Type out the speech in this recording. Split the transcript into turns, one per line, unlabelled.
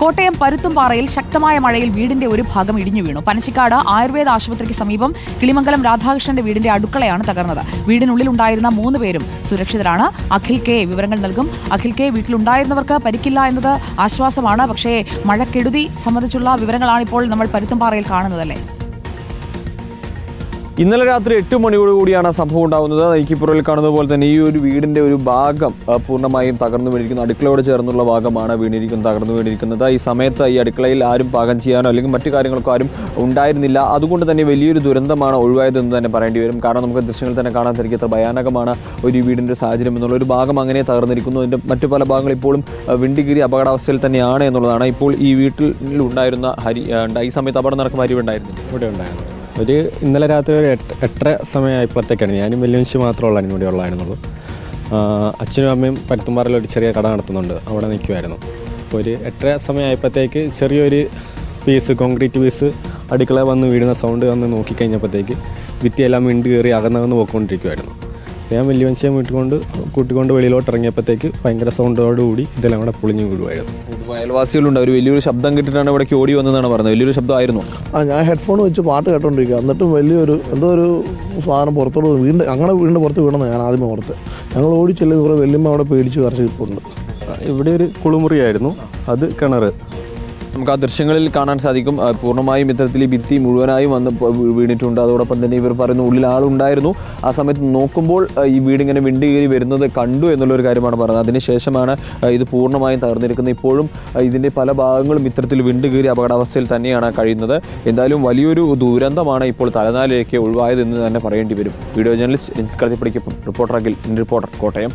കോട്ടയം പരുത്തുംപാറയിൽ ശക്തമായ മഴയിൽ വീടിന്റെ ഒരു ഭാഗം ഇടിഞ്ഞു വീണു. പനച്ചിക്കാട് ആയുർവേദ ആശുപത്രിക്ക് സമീപം കിളിമംഗലം രാധാകൃഷ്ണന്റെ വീടിന്റെ അടുക്കളയാണ് തകർന്നത്. വീടിനുള്ളിൽ ഉണ്ടായിരുന്ന മൂന്ന് പേരും സുരക്ഷിതരാണ്. അഖിൽ കെ വിവരങ്ങൾ നൽകും. അഖിൽ കെ വീട്ടിലുണ്ടായിരുന്നവർക്ക് പരിക്കില്ല എന്നത് ആശ്വാസമാണ്. പക്ഷേ മഴക്കെടുതി സംബന്ധിച്ചുള്ള വിവരങ്ങളാണ് ഇപ്പോൾ നമ്മൾ പരുത്തുംപാറയിൽ കാണുന്നതല്ലേ?
ഇന്നലെ രാത്രി എട്ട് മണിയോടുകൂടിയാണ് സംഭവം ഉണ്ടാകുന്നത്. എനിക്ക് പുറകിൽ കാണുന്ന പോലെ തന്നെ ഈ ഒരു വീടിന്റെ ഒരു ഭാഗം പൂർണമായും തകർന്നു വീണിരിക്കുന്നു. അടുക്കളയോട് ചേർന്നുള്ള ഭാഗമാണ് വീണിരിക്കുന്നത് തകർന്നു വീണിരിക്കുന്നത്. ഈ സമയത്ത് ഈ അടുക്കളയിൽ ആരും പാകം ചെയ്യാനോ അല്ലെങ്കിൽ മറ്റു കാര്യങ്ങൾക്കോ ആരും ഉണ്ടായിരുന്നില്ല. അതുകൊണ്ട് തന്നെ വലിയൊരു ദുരന്തമാണ് ഒഴിവായതെന്ന് തന്നെ പറയേണ്ടി വരും. കാരണം നമുക്ക് ദൃശ്യങ്ങൾ തന്നെ കാണാൻ സാധിക്കും. എത്ര ഭയാനകമാണ് ഒരു വീടിന്റെ സാഹചര്യം എന്നുള്ള ഒരു ഭാഗം അങ്ങനെ തകർന്നിരിക്കുന്നു. അതിന്റെ മറ്റു പല ഭാഗങ്ങൾ ഇപ്പോഴും വിണ്ടിഗിരി അപകടാവസ്ഥയിൽ തന്നെയാണ് എന്നുള്ളതാണ്. ഇപ്പോൾ ഈ വീട്ടിൽ ഉണ്ടായിരുന്ന ഹരി ഈ സമയത്ത് അപകടം നടക്കുമ്പോൾ ഹരി ഉണ്ടായിരുന്നു
ഇവിടെ ഉണ്ടായിരുന്നു. ഒരു ഇന്നലെ രാത്രി ഒരു എട്ട് എട്ടര സമയമായപ്പോഴത്തേക്കാണ് ഞാനും മനുഷ്യ മാത്രമുള്ളായിരുന്നു ഇവിടെ ഉള്ളായിരുന്നുള്ളൂ. അച്ഛനും അമ്മയും പരുത്തുംപാറയിൽ ഒരു ചെറിയ കട നടത്തുന്നുണ്ട്. അവിടെ നിൽക്കുമായിരുന്നു അപ്പോൾ ഒരു എട്ടര സമയമായപ്പോഴത്തേക്ക് ചെറിയൊരു പീസ് കോൺക്രീറ്റ് പീസ് അടുക്കള വന്ന് വീഴുന്ന സൗണ്ട് വന്ന് നോക്കിക്കഴിഞ്ഞപ്പോഴത്തേക്ക് ഭിത്തിയെല്ലാം വിണ്ട് കയറി അകന്നകന്ന് പോയിക്കൊണ്ടിരിക്കുമായിരുന്നു ഞാൻ വലിയ മനുഷ്യൻ വീട്ടുകൊണ്ട് കൂട്ടിക്കൊണ്ട് വെളിയിലോട്ട് ഇറങ്ങിയപ്പോഴത്തേക്ക് ഭയങ്കര സൗണ്ടോടുകൂടി ഇതെല്ലാം കൂടെ പൊളിഞ്ഞു വീഴുമായിരുന്നു
അയൽവാസികളുണ്ട്. അവർ വലിയൊരു ശബ്ദം കിട്ടിയിട്ടാണ് ഇവിടേക്ക് ഓടി വന്നതെന്നാണ് പറഞ്ഞത്. വലിയൊരു ശബ്ദമായിരുന്നു.
ആ ഞാൻ ഹെഡ്ഫോൺ വെച്ച് പാട്ട് കേട്ടോണ്ടിരിക്കുക എന്നിട്ടും വലിയൊരു എന്തോ ഒരു സാധനം പുറത്തോട്ട് വീണ്. വീണ്ടും അങ്ങനെ വീണ്ടും പുറത്ത് വീണെന്ന് ഞാൻ ആദ്യമേ ഓർത്ത്. ഞങ്ങൾ ഓടിച്ചെല്ലും ചെല്ലുമ്പോൾ വലിയമ്മ അവിടെ പേടിച്ച് കറച്ച് കിട്ടുന്നുണ്ട്
ഇവിടെ ഒരു കുളിമുറിയായിരുന്നു. അത് കിണർ
നമുക്ക് ആ ദൃശ്യങ്ങളിൽ കാണാൻ സാധിക്കും. പൂർണമായും ഇത്തരത്തിൽ ഈ ഭിത്തി മുഴുവനായും വന്ന് വീണിട്ടുണ്ട്. അതോടൊപ്പം തന്നെ ഇവർ പറയുന്ന ഉള്ളിൽ ആളുണ്ടായിരുന്നു. ആ സമയത്ത് നോക്കുമ്പോൾ ഈ വീടിങ്ങനെ വിണ്ടി കയറി വരുന്നത് കണ്ടു എന്നുള്ളൊരു കാര്യമാണ് പറഞ്ഞത്. അതിനുശേഷമാണ് ഇത് പൂർണമായും തകർന്നിരിക്കുന്നത്. ഇപ്പോഴും ഇതിന്റെ പല ഭാഗങ്ങളും ഇത്തരത്തിൽ വിണ്ട് കയറി അപകടാവസ്ഥയിൽ തന്നെയാണ് കഴിയുന്നത്. എന്തായാലും വലിയൊരു ദുരന്തമാണ് ഇപ്പോൾ തലനാലിലേക്ക് ഒഴിവായതെന്ന് തന്നെ പറയേണ്ടി വരും. വീഡിയോ ജേർണലിസ്റ്റ് കടത്തിപ്പടിക്കൊപ്പം റിപ്പോർട്ടർ അഖിൽ റിപ്പോർട്ടർ കോട്ടയം.